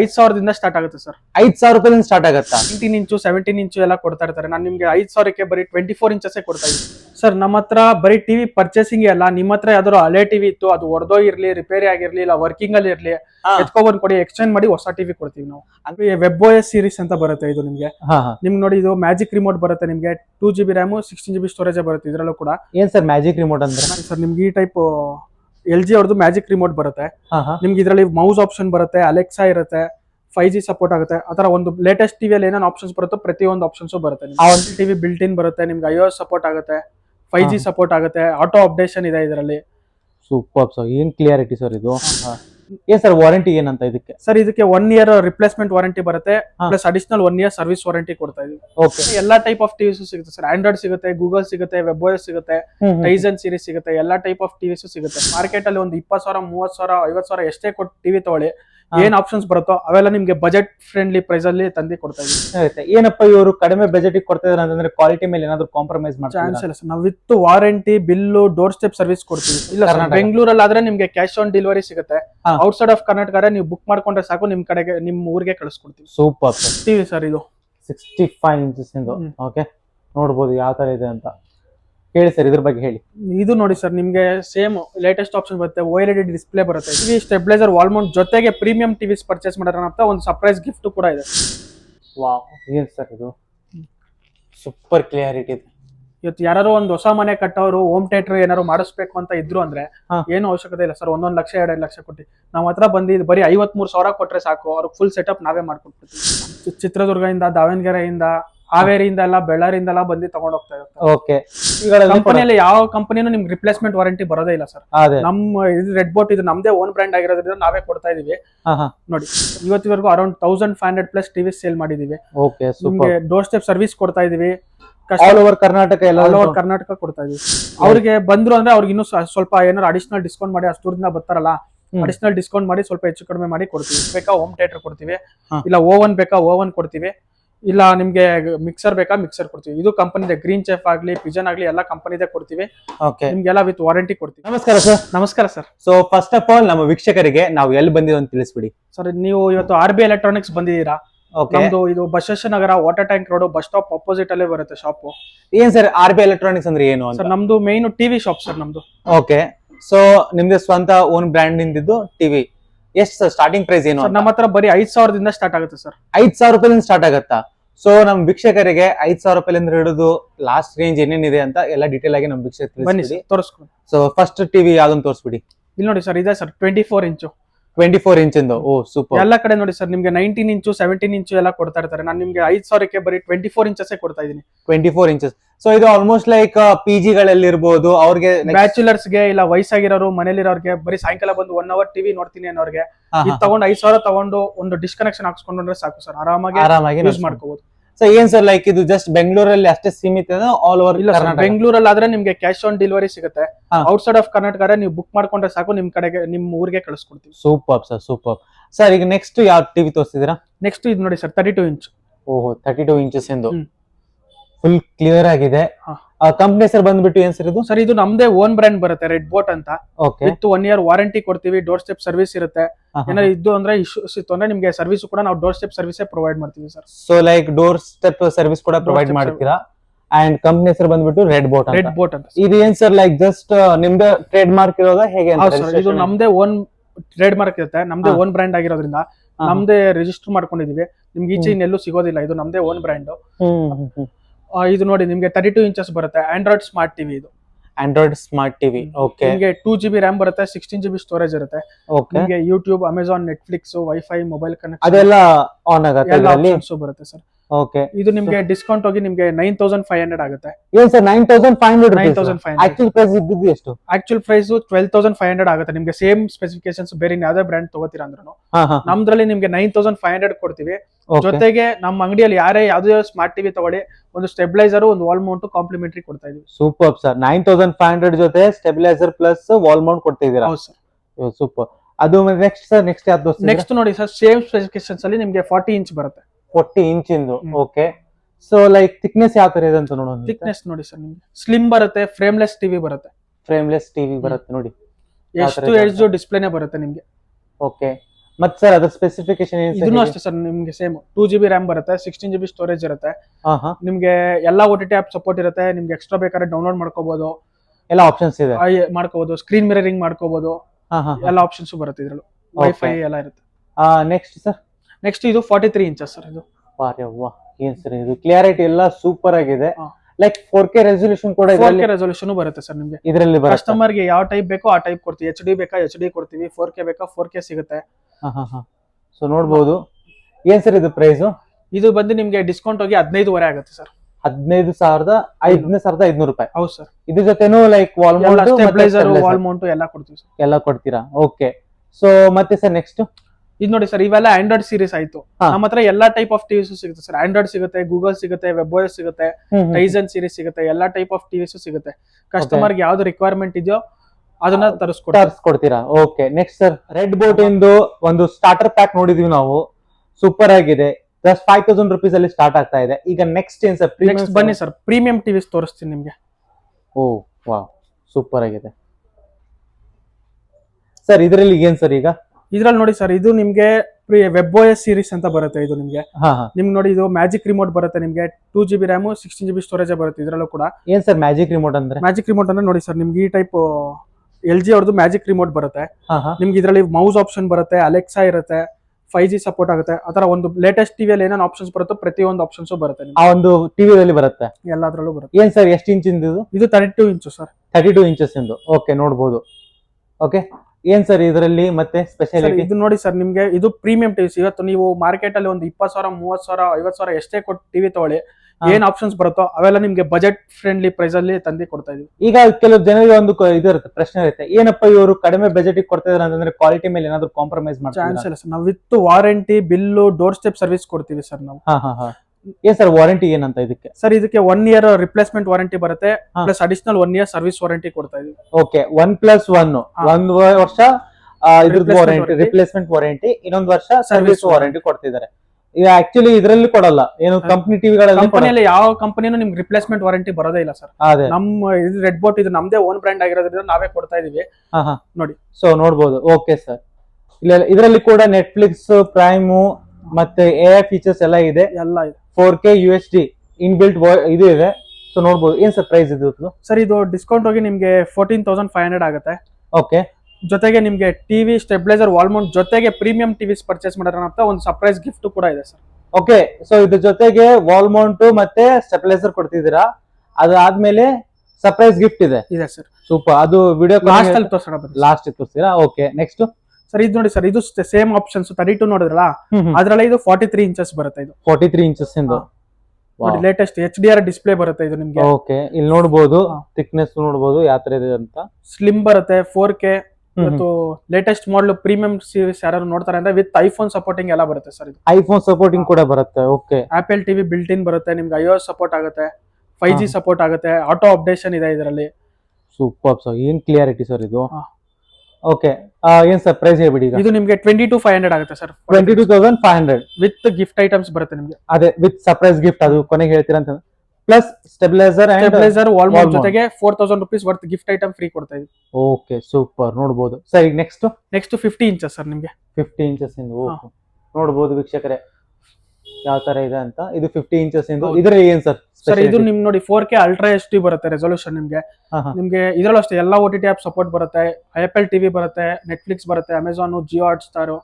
ಐದ್ ಸಾವಿರದಿಂದ ಸ್ಟಾರ್ಟ್ ಆಗುತ್ತೆ ಸರ್ ಐದ್ ಸಾವಿರ ರೂಪಾಯಿಂದ ಸ್ಟಾರ್ಟ್ ಆಗತ್ತಾ? ನೈನ್ಟೀನ್ ಇಂಚು ಸೆವೆಂಟೀನ್ ಇಂಚು ಎಲ್ಲ ಕೊಡ್ತಾ ಇರ್ತಾರೆ. ನಾನು ನಿಮ್ಗೆ ಐದ್ ಸಾವಿರಕ್ಕೆ ಬರೀ ಟ್ವೆಂಟಿ ಫೋರ್ ಇಂಚಸ್ಸೇ ಕೊಡ್ತಾ ಇದ್ದೀನಿ. ಸರ್ ನಮ್ಮ ಹತ್ರ ಬರೀ ಟಿವಿ ಪರ್ಚೇಸಿಂಗ್ ಅಲ್ಲ ನಿಮ್ಮ ಹತ್ರ ಯಾವ್ದಾದ್ರು ಹಳೆ ಟಿವಿ ಇತ್ತು ಅದು ಹೊಡೆದೋಗಿರ್ಲಿ ರಿಪೇರಿ ಆಗಿರ್ಲಿ ಇಲ್ಲ ವರ್ಕಿಂಗ್ ಅಲ್ಲಿ ಇರ್ಲಿ ಎತ್ಕೊಬಂದ್ ಕೊಡಿ ಎಕ್ಸ್ಚೇಂಜ್ ಮಾಡಿ ಹೊಸ ಟಿವಿ ಕೊಡ್ತೀವಿ ನಾವು. ಅಂದ್ರೆ ವೆಬ್ ಎಸ್ ಸೀರೀಸ್ ಅಂತ ಬರುತ್ತೆ ಇದು ನಿಮ್ಗೆ. ಹಾ ಹಾ. ನಿಮ್ಗೆ ನೋಡಿ ಇದು ಮ್ಯಾಜಿಕ್ ರಿಮೋಟ್ ಬರುತ್ತೆ ನಿಮ್ಗೆ. Two G B RAM sixteen G B storage ಬರುತ್ತೆ ಇದರಲ್ಲೂ ಕೂಡ. ಏನ್ ಸರ್ ಮ್ಯಾಜಿಕ್ ರಿಮೋಟ್ ಅಂದ್ರೆ? ಸರ್ ನಿಮ್ಗೆ ಈ ಟೈಪ್ ಎಲ್ ಜಿ ಅವ್ರದ್ದು ಮ್ಯಾಜಿಕ್ ರಿಮೋಟ್ ಬರುತ್ತೆ. ನಿಮ್ಗೆ ಇದರಲ್ಲಿ ಮೌಸ್ ಆಪ್ಷನ್ ಬರುತ್ತೆ ಅಲೆಕ್ಸಾ ಇರುತ್ತೆ ಫೈವ್ ಜಿ ಸಪೋರ್ಟ್ ಆಗುತ್ತೆ. ಆ ತರ ಒಂದು ಲೇಟೆಸ್ಟ್ ಟಿವಿಯಲ್ಲಿ ಏನೇನು ಆಪ್ಷನ್ಸ್ ಬರುತ್ತೋ ಪ್ರತಿಯೊಂದು ಆಪ್ಷನ್ಸ್ ಬರುತ್ತೆ ಆ ಒಂದು ಟಿವಿ ಬಿಲ್ಟ್ ಇನ್ ಬರುತ್ತೆ ನಿಮ್ಗೆ ಐ ಸಪೋರ್ಟ್ ಆಗುತ್ತೆ ಫೈವ್ ಜಿ ಸಪೋರ್ಟ್ ಆಗುತ್ತೆ ಆಟೋ ಅಪ್ಡೇಷನ್ ಇದೆ ಇದರಲ್ಲಿ. ಸೂಪರ್ ಸರ್ ಏನ್ ಕ್ಲಿಯರಿಟಿ ಸರ್ ಇದು? ಏನ್ ಸರ್ ವಾರಂಟಿ ಏನಂತ ಇದಕ್ಕೆ? ಸರ್ ಇದಕ್ಕೆ ಒನ್ ಇಯರ್ ರಿಪ್ಲೇಸ್ಮೆಂಟ್ ವಾರಂಟಿ ಬರುತ್ತೆ. Plus additional one year service warranty ಕೊಡ್ತಾ ಇದೀವಿ. ಓಕೆ ಎಲ್ಲಾ ಟೈಪ್ ಆಫ್ ಟಿವಿಸ್ ಸಿಗುತ್ತೆ ಸರ್ ಆಂಡ್ರಾಯ್ಡ್ ಸಿಗುತ್ತೆ ಗೂಗಲ್ ಸಿಗುತ್ತೆ ವೆಬ್ ಓಎಸ್ ಸಿಗುತ್ತೆ ಟೈಸನ್ ಸೀರೀಸ್ ಸಿಗುತ್ತೆ ಎಲ್ಲಾ ಟೈಪ್ ಆಫ್ ಟಿವಿಸ್ ಸಿಗುತ್ತೆ. ಮಾರ್ಕೆಟ್ ಅಲ್ಲಿ ಒಂದು ಇಪ್ಪತ್ತು ಸಾವಿರ ಮೂವತ್ ಸಾವಿರ ಐವತ್ ಸಾವಿರ ಎಷ್ಟೇ ಕೊಟ್ಟು ಟಿವಿ ತಗೊಳ್ಳಿ. ಏನ್ ಆಪ್ಷನ್ಸ್ ಬರುತ್ತೋ ಅವೆಲ್ಲ ನಿಮ್ಗೆ ಬಜೆಟ್ ಫ್ರೆಂಡ್ಲಿ ಪ್ರೈಸ್ ಅಲ್ಲಿ ತಂದು ಕೊಡ್ತಾ ಇದ್ದೀವಿ. ಏನಪ್ಪ ಇವರು ಕಡಿಮೆ ಬಜೆಟ್ ಕೊಡ್ತಾ ಇದಾರೆ ಅಂತಂದ್ರೆ ಕ್ವಾಲಿಟಿ ಮೇಲೆ ಏನಾದ್ರು ಕಾಂಪ್ರಮೈಸ್ ಚಾನ್ಸ್ ಮಾಡ್ತಾರೆ ಇಲ್ಲ ಸರ್ ನಾವು with warranty bill doorstep service ಕೊಡ್ತೀವಿ. ಇಲ್ಲ ಸರ್ ಬೆಂಗಳೂರಲ್ಲಿ ಆದ್ರೆ ನಿಮ್ಗೆ ಕ್ಯಾಶ್ ಆನ್ ಡೆಲಿವರಿ ಸಿಗುತ್ತೆ. ಔಟ್ ಔಟ್ಸೈಡ್ ಆಫ್ ಕರ್ನಾಟಕ ನೀವು ಬುಕ್ ಮಾಡ್ಕೊಂಡ್ರೆ ಸಾಕು ನಿಮ್ ಕಡೆಗೆ ನಿಮ್ ಊರಿಗೆ ಕಳಿಸ್ಕೊಡ್ತೀವಿ. ಸೂಪರ್ ಟಿವಿ ಸರ್ ಇದು. ಸಿಕ್ಸ್ಟಿ ಫೈವ್ ಇಂಚಸ್ ಇಂದು ಓಕೆ ನೋಡ್ಬೋದು ಯಾವ ತರ ಇದೆ ಅಂತ. ಹೇಳಿ ಸರ್ ಇದ್ರ ಬಗ್ಗೆ ಹೇಳಿ. ಇದು ನೋಡಿ ಸರ್ ನಿಮಗೆ ಸೇಮ್ ಲೇಟೆಸ್ಟ್ ಆಪ್ಷನ್ ಬರುತ್ತೆ ಓ ಎಲ್ ಡಿ ಡಿಸ್ಪ್ಲೇ ಬರುತ್ತೆ. ಟಿವಿ ಸ್ಟೆಬಿಲೈಸರ್ ವಾಲ್ಮೌಂಟ್ ಜೊತೆಗೆ ಪ್ರೀಮಿಯಂ ಟಿವಿಸ್ ಪರ್ಚೇಸ್ ಮಾಡೋಣ ಅಂತ ಒಂದು ಸರ್ಪ್ರೈಸ್ ಗಿಫ್ಟ್ ಕೂಡ ಇದೆ. ವಾವ್ ಏನ್ ಸರ್ ಇದು? ಸೂಪರ್ ಕ್ಲಿಯರಿಟಿ ಇದೆ. ಇವತ್ತು ಯಾರು ಒಂದು ಹೊಸ ಮನೆ ಕಟ್ಟೋರು ಹೋಮ್ ಥಿಯೇಟರ್ ಏನಾದ್ರು ಮಾಡಿಸ್ಬೇಕು ಅಂತ ಇದ್ರು ಅಂದ್ರೆ. ಏನು ಅವಶ್ಯಕತೆ ಇಲ್ಲ ಸರ್ ಒಂದೊಂದು ಲಕ್ಷ ಎರಡೆರಡು ಲಕ್ಷ ಕೊಟ್ಟು. ನಾವು ಹತ್ರ ಬಂದು ಬರೀ ಐವತ್ ಮೂರು ಸಾವಿರ ಕೊಟ್ಟರೆ ಸಾಕು ಅವ್ರಿಗೆ ಫುಲ್ ಸೆಟಪ್ ನಾವೇ ಮಾಡ್ಕೊಡ್ತೀವಿ ಚಿತ್ರದುರ್ಗದಿಂದ ದಾವಣಗೆರೆಯಿಂದ ಹಾವೇರಿಯಿಂದ ಎಲ್ಲ ಬೆಳ್ಳಾರಿಂದ ಎಲ್ಲ ಬಂದು ತಗೊಂಡ್ ಹೋಗ್ತಾ ಇರ್ತಾರೆ ಓಕೆ ಕಂಪನಿಯಲ್ಲಿ ಯಾವ ಕಂಪನಿನೂ ನಿಮ್ಗೆ ರಿಪ್ಲೇಸ್ಮೆಂಟ್ ವಾರಂಟಿ ಬರೋದೇ ಇಲ್ಲ ಸರ್ ಅದೇ. ನಮ್ಮ ಇದು ರೆಡ್ ಬೋಟ್ ಇದು ನಮ್ದೇ ಓನ್ ಬ್ರ್ಯಾಂಡ್ ಆಗಿರೋದ್ರಿಂದ ನಾವೇ ಕೊಡ್ತಾ ಇದೀವಿ. ನೋಡಿ ಇವತ್ತಿವರೆಗೂ around thousand five hundred plus TV sale ಮಾಡಿದೀವಿ. ಓಕೆ ನಿಮ್ಗೆ ಡೋರ್ ಸ್ಟೆಪ್ ಸರ್ವಿಸ್ ಕೊಡ್ತಾ ಇದೀವಿ. ಆಲ್ ಓವರ್ ಕರ್ನಾಟಕ ಎಲ್ಲ ಆಲ್ ಓವರ್ ಕರ್ನಾಟಕ ಕೊಡ್ತಾ ಇದೀವಿ. ಅವ್ರಿಗೆ ಬಂದ್ರು ಅಂದ್ರೆ ಅವ್ರಿಗೆ ಇನ್ನೂ ಸ್ವಲ್ಪ ಏನಾದ್ರು ಅಡಿಷನಲ್ ಡಿಸ್ಕೌಂಟ್ ಮಾಡಿ ಅಷ್ಟು ಬರ್ತಾರಲ್ಲ ಅಡಿಷನಲ್ ಡಿಸ್ಕೌಂಟ್ ಮಾಡಿ ಸ್ವಲ್ಪ ಹೆಚ್ಚು ಕಡಿಮೆ ಮಾಡಿ ಕೊಡ್ತೀವಿ. ಬೇಕಾ ಹೋಮ್ ಥಿಯೇಟರ್ ಕೊಡ್ತೀವಿ. ಇಲ್ಲ ಓವನ್ ಬೇಕಾ ಓವನ್ ಕೊಡ್ತೀವಿ. ಇಲ್ಲ ನಿಮ್ಗೆ ಮಿಕ್ಸರ್ ಬೇಕಾ? ಮಿಕ್ಸರ್ ಕೊಡ್ತೀವಿ. ಇದು ಕಂಪನಿದೆ ಗ್ರೀನ್ ಚೆಫ್ ಆಗ್ಲಿ ಪಿಜನ್ ಆಗ್ಲಿ ಎಲ್ಲ ಕಂಪನಿದೆ ಕೊಡ್ತೀವಿ. ಓಕೆ ನಿಮ್ಗೆಲ್ಲ ವಿತ್ ವಾರಂಟಿ ಕೊಡ್ತೀವಿ. ನಮಸ್ಕಾರ ಸರ್ ನಮಸ್ಕಾರ sir so first of all ನಮ್ಮ ವೀಕ್ಷಕರಿಗೆ ನಾವು ಎಲ್ಲಿ ಬಂದಿದ್ದು ಅಂತ ತಿಳಿಸ್ಬಿಡಿ. ಸರ್ ನೀವು ಇವತ್ತು ಆರ್ ಬಿ ಎಲೆಕ್ಟ್ರಾನಿಕ್ಸ್ ಬಂದಿದ್ದೀರಾ? ಓಕೆ ನಮ್ದು ಇದು Basaveshwara water tank road bus stop opposite ಅಲ್ಲೇ ಬರುತ್ತೆ ಶಾಪ್ ಏನ್ ಸರ್ ಆರ್ ಬಿ ಎಲೆಕ್ಟ್ರಾನಿಕ್ಸ್ ಅಂದ್ರೆ ಏನು ಅಂತ? ಸರ್ ನಮ್ದು ಮೇನ್ ಟಿವಿ ಶಾಪ್ ಸರ್ ನಮ್ದು. ಓಕೆ ಸೊ ನಿಮ್ದು ಸ್ವಂತ ಓನ್ ಬ್ರ್ಯಾಂಡ್ ನಿಂದಿದ್ದು ಟಿವಿ ಎಷ್ಟು ಸರ್ ಸ್ಟಾರ್ಟಿಂಗ್ ಪ್ರೈಸ್ ಏನು ಸರ್ ನಮ್ಮ ಹತ್ರ ಬರೀ ಐದ್ ಸಾವಿರದಿಂದ ಸ್ಟಾರ್ಟ್ ಆಗುತ್ತೆ ಸರ್ ಐದ್ ಸಾವಿರ ರೂಪಾಯಿಂದ ಸ್ಟಾರ್ಟ್ ಆಗತ್ತಾ? ಸೊ ನಮ್ ವೀಕ್ಷಕರಿಗೆ ಐದ್ ಸಾವಿರ ರೂಪಾಯಿಂದ ಹಿಡಿದು ಲಾಸ್ಟ್ ರೇಂಜ್ ಏನೇನಿದೆ ಅಂತ ಎಲ್ಲ ಡೀಟೇಲ್ ಆಗಿ ನಮ್ ವೀಕ್ಷಕ ಬನ್ನಿ ತೋರಿಸ್ಕೊಂಡು ಸೊ ಫಸ್ಟ್ ಟಿವಿ ಯಾವ್ದೊಂದು ತೋರಿಸ್ಬಿಡಿ. ಇಲ್ಲಿ ನೋಡಿ ಸರ್ ಇದೆ sir twenty four inch twenty four inch ಇಂದ ಓ ಸೂಪರ್ ಎಲ್ಲ ಕಡೆ ನೋಡಿ ಸರ್ ನಿಮ್ಗೆ ನೈನ್ಟೀನ್ ಇಂಚು ಸೆವೆಂಟೀನ್ ಇಂಚು ಎಲ್ಲ ಕೊಡ್ತಾ ಇರ್ತಾರೆ. ನಾನು ನಿಮ್ಗೆ ಐದ್ ಸಾವಿರಕ್ಕೆ ಬರೀ ಟ್ವೆಂಟಿ ಫೋರ್ ಇಂಚಸ್ಸೇ ಕೊಡ್ತಾ ಇದೀನಿ ಟ್ವೆಂಟಿ ಫೋರ್ ಇಂಚಸ್ ಸೊ ಇದು ಆಲ್ಮೋಸ್ಟ್ ಲೈಕ್ ಪಿ ಜಿಗಳಲ್ಲಿ ಇರ್ಬೋದು ಅವ್ರಿಗೆ ಬ್ಯಾಚುಲರ್ಸ್ಗೆ ಇಲ್ಲ ವಯಸ್ಸಾಗಿರೋರು ಮನೇಲಿರೋರ್ಗೆ ಬರೀ ಸಾಯಂಕಾಲ ಬಂದು ಒನ್ ಅವರ್ ಟಿವಿ ನೋಡ್ತೀನಿ ಅನ್ನೋರ್ಗೆ. ಇದು. ತಗೊಂಡು ಐದ್ ಸಾವಿರ ತಗೊಂಡು ಒಂದು ಡಿಸ್ಕನೆಕ್ಷನ್ ಹಾಕ್ಸ್ಕೊಂಡ್ರೆ ಸಾಕು ಸರ್. ಆರಾಮಾಗಿ ಆರಾಮಾಗಿ ಯೂಸ್ ಮಾಡ್ಕೋಬಹುದು ಸೊ ಏನ್ ಸರ್ ಲೈಕ್ ಇದು ಜಸ್ಟ್ ಬೆಂಗಳೂರಲ್ಲಿ ಅಷ್ಟೇ ಸೀಮಿತ ಆಲ್ ಓವರ್ ಇಲ್ಲ ಸರ್ ಬೆಂಗಳೂರಲ್ಲಿ ಆದ್ರೆ ನಿಮ್ಗೆ ಕ್ಯಾಶ್ ಆನ್ ಡೆಲಿವರಿ ಸಿಗುತ್ತೆ. ಔಟ್ ಔಟ್ಸೈಡ್ ಆಫ್ ಕರ್ನಾಟಕ ನೀವು ಬುಕ್ ಮಾಡ್ಕೊಂಡ್ರೆ ಸಾಕು ನಿಮ್ ಕಡೆಗೆ ನಿಮ್ ಊರಿಗೆ ಕಳಿಸ್ಕೊಡ್ತೀವಿ. ಸೂಪರ್ ಸರ್ ಸೂಪರ್ ಸರ್ ಈಗ ನೆಕ್ಸ್ಟ್ ಯಾವ ಟಿವಿ ತೋರಿಸಿದೀರಾ ನೆಕ್ಸ್ಟ್ ಇದು ನೋಡಿ ಸರ್ ತರ್ಟಿ ಟೂ ಇಂಚ್ ಓಹೋ ತರ್ಟಿ ಟೂ ಇಂಚಸ್ ಎಂದು. ಫುಲ್ ಕ್ಲಿಯರ್ ಆಗಿದೆ. ಕಂಪ್ನಿ ಹೆಸರು ಬಂದ್ಬಿಟ್ಟು ಏನ್ ಸರ್ ಇದು? ಸರ್ ಇದು ನಮ್ದೇ ಓನ್ ಬ್ರ್ಯಾಂಡ್ ಬರುತ್ತೆ ರೆಡ್ ಬೋಟ್ ಅಂತ. Okay with one year warranty ಕೊಡ್ತೀವಿ ಡೋರ್ ಸ್ಟೆಪ್ ಸರ್ವಿಸ್ ಇರುತ್ತೆ ಏನಾದ್ರು ಇದ್ದು ಅಂದ್ರೆ ಇಶ್ಯೂಸ್ ಇತ್ತು ಅಂದ್ರೆ ನಿಮ್ಗೆ ಸರ್ವಿಸ್ ಕೂಡ ನಾವು ಡೋರ್ ಸ್ಟೆಪ್ ಸರ್ವಿಸ್ ಪ್ರೊವೈಡ್ ಮಾಡ್ತೀವಿ sir. So like door step service ಕೂಡ ಪ್ರೊವೈಡ್ ಮಾಡ್ತೀರಾ? ಅಂಡ್ ಕಂಪ್ನಿ ಹೆಸರು ಬಂದ್ಬಿಟ್ಟು ರೆಡ್ ಬೋಟ್ ರೆಡ್ ಬೋಟ್ ಅಂತ ಇದು ಏನ್ ಸರ್ ಲೈಕ್ ಜಸ್ಟ್ ನಿಮ್ದು ಟ್ರೇಡ್ ಮಾರ್ಕ್ ಇರೋದ ಹೇಗೆ ಇದು? ನಮ್ದೇ ಓನ್ ಟ್ರೇಡ್ ಮಾರ್ಕ್ ಇರುತ್ತೆ ನಮ್ದೇ ಓನ್ ಬ್ರ್ಯಾಂಡ್ ಆಗಿರೋದ್ರಿಂದ. ನಮ್ದೇ ರಿಜಿಸ್ಟರ್ ಮಾಡ್ಕೊಂಡಿದೀವಿ. ನಿಮ್ಗೆ ಈಚೆ. ಇನ್ನೆಲ್ಲೂ ಸಿಗೋದಿಲ್ಲ ಇದು ನಮ್ದೇ ಓನ್ ಬ್ರ್ಯಾಂಡ್. ಇದು ನೋಡಿ ನಿಮಗೆ ತರ್ಟಿ ಟು ಇಂಚಸ್ ಬರುತ್ತೆ ಆಂಡ್ರಾಯ್ಡ್ ಸ್ಮಾರ್ಟ್ ಟಿವಿ ಇದು. ಆಂಡ್ರಾಯ್ಡ್ ಸ್ಮಾರ್ಟ್ ಟಿವಿ ಓಕೆ ನಿಮಗೆ ಟೂ ಜಿ ಬಿ ರ್ಯಾಮ್ ಬರುತ್ತೆ ಸಿಕ್ಸ್ಟೀನ್ ಜಿ ಬಿ ಸ್ಟೋರೇಜ್ ಇರುತ್ತೆ. ಓಕೆ ನಿಮ್ಗೆ YouTube Amazon Netflix WiFi mobile connect ಅದೆಲ್ಲ ಆನ್ ಆಗುತ್ತೆ ಎಲ್ಲ ಬರುತ್ತೆ ಸರ್ ಓಕೆ ಇದು ನಿಮಗೆ ಡಿಸ್ಕೌಂಟ್ ಹೋಗಿ ನಿಮ್ಗೆ ನೈನ್ ತೌಸಂಡ್ ಫೈವ್ ಹಂಡ್ರೆಡ್ ಆಗುತ್ತೆ. ಏನ್ sir nine thousand five hundred nine thousand five actual price ಇದ್ದಿದ್ದು ಎಷ್ಟು? Actual price twelve thousand five hundred ಆಗುತ್ತೆ. ನಿಮ್ಗೆ ಸೇಮ್ ಸ್ಪೆಸಿಫಿಕೇಶನ್ಸ್ ಬೇರೆ ಯಾವ್ದೇ ಬ್ರ್ಯಾಂಡ್ ತಗೋತೀರಾ ಅಂದ್ರೂ ನಮ್ದ್ರಲ್ಲಿ ನಿಮ್ಗೆ ನೈನ್ ತೌಸಂಡ್ ಫೈವ್ ಹಂಡ್ರೆಡ್ ಕೊಡ್ತೀವಿ. ಜೊತೆಗೆ ನಮ್ಮ ಅಂಗಡಿಯಲ್ಲಿ ಯಾರೇ ಯಾವ್ದೇ ಸ್ಮಾರ್ಟ್ ಟಿವಿ ತಗೊಳ್ಳಿ ಒಂದು ಸ್ಟೆಬಿಲೈಸರ್ ಒಂದು ವಾಲ್ ಮೌಂಟ್ ಕಾಂಪ್ಲಿಮೆಂಟರಿ ಕೊಡ್ತಾ ಇದೀವಿ. Super sir nine thousand five hundred ಜೊತೆ ಸ್ಟೆಬಿಲೈಸರ್ ಪ್ಲಸ್ ವಾಲ್ ಮೌಂಟ್ ಕೊಡ್ತಿದ್ದೀರಾ ಹೌದು ಸರ್ ಸೂಪರ್ ಅದು ನೆಕ್ಸ್ಟ್ ಸರ್ ನೆಕ್ಸ್ಟ್ ಯಾವ್ದು ನೆಕ್ಸ್ಟ್ ನೋಡಿ ಸರ್ ಸೇಮ್ ಸ್ಪೆಸಿಫಿಕೇಶನ್ಸ್ ಅಲ್ಲಿ ನಿಮಗೆ ಫಾರ್ಟಿ ಇಂಚ್ ಬರುತ್ತೆ. ಫೋರ್ಟಿ ಇಂಚ್ ಇಂದು ಓಕೆ ಸೊ ಲೈಕ್ ಥಿಕ್ನೆಸ್ ಯಾವ ತರ ಇದೆ ಅಂತ ನೋಡೋಣ ಥಿಕ್ನೆಸ್ ನೋಡಿ ಸರ್ ನಿಮ್ಗೆ. ಸ್ಲಿಮ್ ಬರುತ್ತೆ ಫ್ರೇಮ್ಲೆಸ್ ಟಿವಿ ಬರುತ್ತೆ. ಫ್ರೇಮ್ಲೆಸ್ ಟಿವಿ ಬರುತ್ತೆ ನೋಡಿ. ಎಷ್ಟು ಎಡ್ಜ್ ಡಿಸ್ಪ್ಲೇನೆ ಬರುತ್ತೆ ನಿಮ್ಗೆ. ಓಕೆ ಮತ್ ಸರ್ ಅದ್ರ ಸ್ಪೆಸಿಫಿಕೇಶನ್ ಏನ್ ಇದನ್ನು ಅಷ್ಟೇ ಸರ್ ನಿಮ್ಗೆ same two G B RAM ಬರುತ್ತೆ ಸಿಕ್ಸ್ಟೀನ್ ಜಿ ಬಿ ಸ್ಟೋರೇಜ್ ಇರುತ್ತೆ. ಹಾ ಹಾ ನಿಮ್ಗೆ ಎಲ್ಲಾ O T T app support ಇರುತ್ತೆ ನಿಮ್ಗೆ ಎಕ್ಸ್ಟ್ರಾ ಬೇಕಾದ್ರೆ ಡೌನ್ಲೋಡ್ ಮಾಡ್ಕೋಬಹುದು ಎಲ್ಲ ಆಪ್ಷನ್ಸ್ ಇದೆ. ಮಾಡ್ಕೋಬಹುದು ಸ್ಕ್ರೀನ್ ಮಿರರಿಂಗ್ ಮಾಡ್ಕೋಬಹುದು ಹಾ ಹಾ ಎಲ್ಲ ಆಪ್ಷನ್ಸ್ ಬರುತ್ತೆ ಇದ್ರಲ್ಲಿ. ವೈಫೈ ಎಲ್ಲ ಇರುತ್ತೆ. ನೆಕ್ಸ್ಟ್ ಸರ್ ನೆಕ್ಸ್ಟ್ ಇದು ಫಾರ್ಟಿ ತ್ರೀ ಇಂಚಸ್ ಸರ್ ಇದು ಏನ್ ಸರ್ ಇದು? ಕ್ಲಿಯಾರಿಟಿ ಎಲ್ಲ ಸೂಪರ್ ಆಗಿದೆ. ಲೈಕ್ ಫೋರ್ ಕೆ ರೆಸೊಲ್ಯೂಷನ್ ಕೂಡ ಫೋರ್ ಕೆ ರೆಸೊಲ್ಯೂಷನ್ ಬರುತ್ತೆ ಸರ್ ನಿಮ್ಗೆ. ಇದರಲ್ಲಿ ಕಸ್ಟಮರ್ಗೆ ಯಾವ ಟೈಪ್ ಬೇಕೋ ಆ ಟೈಪ್ ಕೊಡ್ತೀವಿ. ಎಚ್ ಡಿ ಬೇಕಾ ಎಚ್ ಡಿ ಕೊಡ್ತೀವಿ. ಫೋರ್ ಕೆ ಬೇಕಾ ಫೋರ್ ಕೆ ಸಿಗುತ್ತೆ. ಸೊ ನೋಡಬಹುದು ಏನ್ ಸರ್ ಇದು ಪ್ರೈಸ್ ಇದು ಬಂದು ನಿಮ್ಗೆ ಡಿಸ್ಕೌಂಟ್ ಹೋಗಿ ಹದಿನೈದುವರೆ ಆಗುತ್ತೆ ಸರ್ ಹದಿನೈದು ಸಾವಿರದ ಐದನೇ ಸಾವಿರದ ಐದ್ನೂರು ರೂಪಾಯಿ. ಹೌದು ಸರ್ ಇದ್ರ ಜೊತೆನೂ like wall mount stabiliser wall mount ಎಲ್ಲ ಕೊಡ್ತೀವಿ ಎಲ್ಲ ಕೊಡ್ತೀರಾ? ಓಕೆ ಸೊ ಮತ್ತೆ ಸರ್ ನೆಕ್ಸ್ಟ್ ಇದು ನೋಡಿ ಸರ್ ಇವೆಲ್ಲ ಆಂಡ್ರಾಯ್ಡ್ ಸೀರೀಸ್ ಆಯ್ತು. ನಮ್ಮ ಹತ್ರ ಎಲ್ಲಾ ಟೈಪ್ ಆಫ್ ಟಿವಿಸ್ ಸಿಗುತ್ತೆ ಸರ್. ಆಂಡ್ರಾಯ್ಡ್ ಸಿಗುತ್ತೆ ಗೂಗಲ್ ಸಿಗುತ್ತೆ ವೆಬ್ ಓಎಸ್ ಸಿಗುತ್ತೆ ಟೈಸನ್ ಸೀರೀಸ್ ಸಿಗುತ್ತೆ ಎಲ್ಲಾ ಟೈಪ್ ಆಫ್ ಟಿವಿಸ್ ಸಿಗುತ್ತೆ. ಕಸ್ಟಮರ್ಗೆ ಯಾವ್ದು ರಿಕ್ವೈರ್ಮೆಂಟ್ ಇದೆಯೋ ಅದನ್ನ ತರಿಸ್ಕೊಡ್ತೀರಾ? ಕೊಡ್ತೀರಾ okay next sir Red Boat ಇಂದು ಒಂದು ಸ್ಟಾರ್ಟರ್ ಪ್ಯಾಕ್ ನೋಡಿದೀವಿ ನಾವು. ಸೂಪರ್ ಆಗಿದೆ. ಜಸ್ಟ್ ಫೈವ್ ತೌಸಂಡ್ ರುಪೀಸ್ ಅಲ್ಲಿ ಸ್ಟಾರ್ಟ್ ಆಗ್ತಾ ಇದೆ. ಈಗ ನೆಕ್ಸ್ಟ್ ಏನ್ ಸರ್ ನೆಕ್ಸ್ಟ್ ಬನ್ನಿ ಸರ್ ಪ್ರೀಮಿಯಂ ಟಿವಿಸ್ ತೋರಿಸ್ತೀನಿ ನಿಮ್ಗೆ. ಓ ವಾ ಸೂಪರ್ ಆಗಿದೆ. ಸರ್ ಇದರಲ್ಲಿ ಏನ್ ಸರ್ ಈಗ? ಇದ್ರಲ್ಲಿ ನೋಡಿ ಸರ್ ಇದು ನಿಮ್ಗೆ ವೆಬ್ ಓಎಸ್ ಸೀರೀಸ್ ಅಂತ ಬರುತ್ತೆ ಇದು ನಿಮ್ಗೆ. ನಿಮ್ಗೆ ನೋಡಿ ಇದು ಮ್ಯಾಜಿಕ್ ರಿಮೋಟ್ ಬರುತ್ತೆ ನಿಮ್ಗೆ two G B RAM sixteen G B storage ಬರುತ್ತೆ ಇದರಲ್ಲೂ ಕೂಡ. ಏನ್ ಸರ್ ಮ್ಯಾಜಿಕ್ ರಿಮೋಟ್ ಅಂದ್ರೆ? ಮ್ಯಾಜಿಕ್ ರಿಮೋಟ್ ಅಂದ್ರೆ ನೋಡಿ ಸರ್ ನಿಮ್ಗೆ ಈ ಟೈಪ್ ಎಲ್ ಜಿ ಅವ್ರದ್ದು ಮ್ಯಾಜಿಕ್ ರಿಮೋಟ್ ಬರುತ್ತೆ. ನಿಮ್ಗೆ ಇದರಲ್ಲಿ ಮೌಸ್ ಆಪ್ಷನ್ ಬರುತ್ತೆ ಅಲೆಕ್ಸಾ ಇರುತ್ತೆ ಫೈವ್ ಜಿ ಸಪೋರ್ಟ್ ಆಗುತ್ತೆ. ಆತರ ತರ ಒಂದು ಲೇಟೆಸ್ಟ್ ಟಿವಿಯಲ್ಲಿ ಏನೇನು ಆಪ್ಷನ್ಸ್ ಬರುತ್ತೋ ಪ್ರತಿಯೊಂದು ಆಪ್ಷನ್ಸ್ ಬರುತ್ತೆ ಆ ಒಂದು ಟಿವಿಯಲ್ಲಿ ಬರುತ್ತೆ? ಎಲ್ಲದರಲ್ಲೂ ಬರುತ್ತೆ. ಏನ್ ಸರ್ ಎಷ್ಟು ಇಂಚ್ ಇದು ಇದು? Thirty two inch sir. Thirty two inches ಇಂದು. ಓಕೆ ನೋಡ್ಬೋದು. ಓಕೆ ಏನ್ ಸರ್ ಇದರಲ್ಲಿ ಮತ್ತೆ ಸ್ಪೆಷಾಲಿಟಿ ಇದು ನೋಡಿ ಸರ್ ನಿಮ್ಗೆ ಇದು ಪ್ರೀಮಿಯಂ ಟಿವಿ ಇವತ್ತು ನೀವು ಮಾರ್ಕೆಟ್ ಅಲ್ಲಿ ಒಂದು ಇಪ್ಪತ್ತು ಸಾವಿರ ಮೂವತ್ ಸಾವಿರ ಐವತ್ ಸಾವಿರ ಎಷ್ಟೇ ಕೊಟ್ಟು ಟಿವಿ ತಗೊಳ್ಳಿ. ಏನ್ ಆಪ್ಷನ್ಸ್ ಬರುತ್ತೋ ಅವೆಲ್ಲ ನಿಮ್ಗೆ ಬಜೆಟ್ ಫ್ರೆಂಡ್ಲಿ ಪ್ರೈಸ್ ಅಲ್ಲಿ ತಂದಿ ಕೊಡ್ತಾ ಇದೀವಿ. ಈಗ ಕೆಲವು ಜನರಿಗೆ ಒಂದು ಇದು ಇರುತ್ತೆ ಪ್ರಶ್ನೆ ಇರುತ್ತೆ. ಏನಪ್ಪ ಇವರು ಕಡಿಮೆ ಬಜೆಟ್ ಕೊಡ್ತಾ ಇದಾರೆ ಅಂತಂದ್ರೆ ಕ್ವಾಲಿಟಿ ಮೇಲೆ ಏನಾದ್ರು ಕಾಂಪ್ರಮೈಸ್ ಚಾನ್ಸ್ ಮಾಡ್ತಾರೆ ಇಲ್ಲ ಸರ್. ನಾವು with warranty bill door step service ಕೊಡ್ತೀವಿ ಸರ್ ನಾವು. ಏನ್ ಸರ್ ವಾರಂಟಿ ಏನಂತ ಇದಕ್ಕೆ? ಸರ್ ಇದಕ್ಕೆ ಒನ್ ಇಯರ್ ರಿಪ್ಲೇಸ್ಮೆಂಟ್ ವಾರಂಟಿ ಬರುತ್ತೆ. Plus additional one year service warranty ಕೊಡ್ತಾ ಇದೀವಿ. Okay one plus one. ಒಂದ್ ವರ್ಷ ಇದ್ರದ್ದು ವಾರಂಟಿ ರಿಪ್ಲೇಸ್ಮೆಂಟ್ ವಾರಂಟಿ ಇನ್ನೊಂದು ವರ್ಷ ಸರ್ವಿಸ್ ವಾರಂಟಿ ಕೊಡ್ತಿದ್ದಾರೆ. ಈಗ ಆಕ್ಚುಲಿ ಇದರಲ್ಲಿ ಕೊಡಲ್ಲ ಏನು ಕಂಪನಿ ಟಿವಿಗಳಲ್ಲಿ ಕಂಪನಿಯಲ್ಲಿ ಯಾವ ಕಂಪನಿನೂ ನಿಮ್ಗೆ ರಿಪ್ಲೇಸ್ಮೆಂಟ್ ವಾರಂಟಿ ಬರೋದೇ ಇಲ್ಲ ಸರ್ ಅದೇ. ನಮ್ಮ ಇದು ರೆಡ್ ಬೋಟ್ ಇದು ನಮ್ದೇ ಓನ್ ಬ್ರ್ಯಾಂಡ್ ಆಗಿರೋದ್ರಿಂದ ನಾವೇ ಕೊಡ್ತಾ ಇದೀವಿ. ಹಾ ಹಾ. ನೋಡಿ. ಸೊ ನೋಡ್ಬೋದು. ಓಕೆ ಸರ್ ಇಲ್ಲ ಇದರಲ್ಲಿ ಕೂಡ ನೆಟ್ಫ್ಲಿಕ್ಸ್ ಪ್ರೈಮು ಮತ್ತೆ ಎ ಐ ಫೀಚರ್ಸ್ ಎಲ್ಲ ಇದೆ. ಎಲ್ಲ ಇದೆ. Four K U S D in built ಇದು ಇದೆ. ಸೊ ನೋಡ್ಬೋದು. ಏನ್ ಸರ್ ಪ್ರೈಸ್ ಇದು ಸರ್ ಇದು ಡಿಸ್ಕೌಂಟ್ ಹೋಗಿ ನಿಮ್ಗೆ ಫೋರ್ಟೀನ್ ತೌಸಂಡ್ ಫೈವ್ ಹಂಡ್ರೆಡ್ ಆಗುತ್ತೆ. ಓಕೆ ಜೊತೆಗೆ ನಿಮ್ಗೆ ಟಿವಿ ಸ್ಟೆಬಿಲೈಸರ್ ವಾಲ್ಮೌಂಟ್ ಜೊತೆಗೆ ಪ್ರೀಮಿಯಂ ಟಿವಿಸ್ ಪರ್ಚೇಸ್ ಮಾಡಿದ್ರೆ ಒಂದು ಸರ್ಪ್ರೈಸ್ ಗಿಫ್ಟ್ ಕೂಡ ಇದೆ ಸರ್. ಓಕೆ ಸೊ ಇದ್ರ ಜೊತೆಗೆ ವಾಲ್ಮೌಂಟ್ ಮತ್ತೆ ಸ್ಟೆಬಿಲೈಸರ್ ಕೊಡ್ತಿದ್ದೀರಾ? ಅದಾದ್ಮೇಲೆ ಸರ್ಪ್ರೈಸ್ ಗಿಫ್ಟ್ ಇದೆ. ಇದೆ ಸರ್. ಸೂಪರ್ ಅದು ವಿಡಿಯೋ ಲಾಸ್ಟ್ ಅಲ್ಲಿ ತೋರ್ಸೋಣ ಲಾಸ್ಟ್ ತೋರಿಸ್ತೀರಾ? ಓಕೆ ನೆಕ್ಸ್ಟ್ ಸರ್ ಇದು ನೋಡಿ ಸರ್ ಇದು ಸೇಮ್ ಆಪ್ಷನ್ಸ್ ತರ್ಟಿ ಟು ನೋಡಿದ್ರಲ್ಲ? ಅದ್ರಲ್ಲಿ ಇದು ಫಾರ್ಟಿ ತ್ರೀ ಇಂಚಸ್ ಬರುತ್ತೆ ಇದು. ಫೋರ್ಟಿ ತ್ರೀ ಇಂಚಸ್ ಇಂದು ನೋಡಿ latest H D R display ಬರುತ್ತೆ ಇದು ನಿಮ್ಗೆ. ಓಕೆ ಇಲ್ಲಿ ನೋಡಬಹುದು. ಥಿಕ್ನೆಸ್ ನೋಡಬಹುದು ಯಾವ ತರ ಇದೆ ಅಂತ. ಸ್ಲಿಮ್ ಬರುತ್ತೆ four K hmm. Latest model premium series ಯಾರು ನೋಡ್ತಾರೆ ಅಂದ್ರೆ ವಿತ್ ಐಫೋನ್ ಸಪೋರ್ಟಿಂಗ್ ಎಲ್ಲ ಬರುತ್ತೆ ಸರ್ ಇದು. ಐಫೋನ್ ಸಪೋರ್ಟಿಂಗ್ ಕೂಡ ಬರುತ್ತೆ okay Apple TV built in ಬರುತ್ತೆ ನಿಮ್ಗೆ ಐ ಸಪೋರ್ಟ್ ಆಗುತ್ತೆ ಫೈವ್ ಜಿ ಸಪೋರ್ಟ್ ಆಗುತ್ತೆ ಆಟೋ ಅಪ್ಡೇಷನ್ ಇದೆ ಇದರಲ್ಲಿ. ಸೂಪರ್ ಸರ್ ಏನ್ ಕ್ಲಿಯರಿಟಿ ಸರ್ ಇದು. ಓಕೆ ಏನ್ ಸರ್ ಪ್ರೈಸ್ ಹೇಳ್ಬಿಡಿ ಇದು ನಿಮ್ಗೆ ಟ್ವೆಂಟಿ ಟು ಫೈವ್ ಹಂಡ್ರೆಡ್ ಆಗುತ್ತೆ sir twenty two thousand five hundred with gift items ಬರುತ್ತೆ ನಿಮ್ಗೆ. ಅದೇ ವಿತ್ ಸರ್ಪ್ರೈಸ್ ಗಿಫ್ಟ್ ಅದು ಕೊನೆಗೆ ಹೇಳ್ತೀರಾ ಅಂತ. Plus stabiliser stabiliser wall mount ಜೊತೆಗೆ four thousand rupees worth gift item free ಕೊಡ್ತಾ ಇದೀವಿ. ಓಕೆ ಸೂಪರ್ ನೋಡ್ಬೋದು. ಸರ್ ಈಗ next next fifty inches sir ನಿಮ್ಗೆ. ಫಿಫ್ಟಿ ಇಂಚಸ್ ಇಂದ ಹಾ. ನೋಡ್ಬೋದು ವೀಕ್ಷಕರೇ. ಯಾವ ತರ ಇದೆ ಅಂತ. ಇದು ಫಿಫ್ಟಿ ಇಂಚಸ್ ಇಂದ. ಇದ್ರಲ್ಲಿ ಏನ್ ಸರ್ ಸರ್ ಇದು ನಿಮ್ ನೋಡಿ four K ultra H D ಬರುತ್ತೆ ರೆಸೊಲ್ಯೂಷನ್ ನಿಮ್ಗೆ. ನಿಮ್ಗೆ ಇದ್ರಲ್ಲೂ ಅಷ್ಟೇ ಎಲ್ಲಾ O T T app support ಬರುತ್ತೆ. ಆಪಲ್ ಟಿವಿ ಬರುತ್ತೆ ನೆಟ್ಫ್ಲಿಕ್ಸ್ ಬರುತ್ತೆ Amazon Jio Hotstar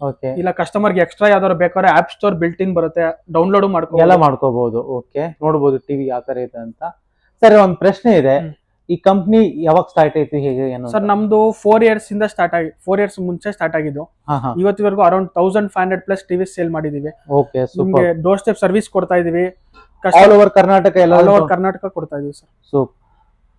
okay ಇಲ್ಲ ಕಸ್ಟಮರ್ಗೆ ಎಕ್ಸ್ಟ್ರಾ ಯಾವ್ದಾದ್ರು ಬೇಕಾದ್ರೆ ಆಪ್ ಸ್ಟೋರ್ ಬಿಲ್ಟ್ ಇನ್ ಬರುತ್ತೆ. ಡೌನ್ಲೋಡ್ ಮಾಡ್ಕೊ ಎಲ್ಲ ಮಾಡ್ಕೋಬಹುದು ಓಕೆ ನೋಡ್ಬೋದು ಟಿವಿ ಯಾವ ತರ ಇದೆ ಅಂತ. ಸರ್ ಒಂದ್ ಪ್ರಶ್ನೆ ಇದೆ. ಈ ಕಂಪ್ನಿ ಯಾವಾಗ ಸ್ಟಾರ್ಟ್ ಆಯ್ತು ಹೇಗೆ ಸರ್ ನಮ್ದು ಫೋರ್ ಇಯರ್ಸ್ ಇಂದ ಸ್ಟಾರ್ಟ್ ಆಗಿ ಫೋರ್ ಇಯರ್ಸ್ ಮುಂಚೆ ಸ್ಟಾರ್ಟ್ ಆಗಿದ್ದು. ಇವತ್ತಿವರೆಗೂ around thousand five hundred plus TV sale ಮಾಡಿದೀವಿ. ಓಕೆ ನಿಮ್ಗೆ ಸೂಪರ್ ಡೋರ್ ಸ್ಟೆಪ್ ಸರ್ವಿಸ್ ಕೊಡ್ತಾ ಇದೀವಿ. ಆಲ್ ಓವರ್ ಕರ್ನಾಟಕ ಎಲ್ಲ ಆಲ್ ಓವರ್ ಕರ್ನಾಟಕ ಕೊಡ್ತಾ ಇದೀವಿ ಸರ್ ಸೂಪ್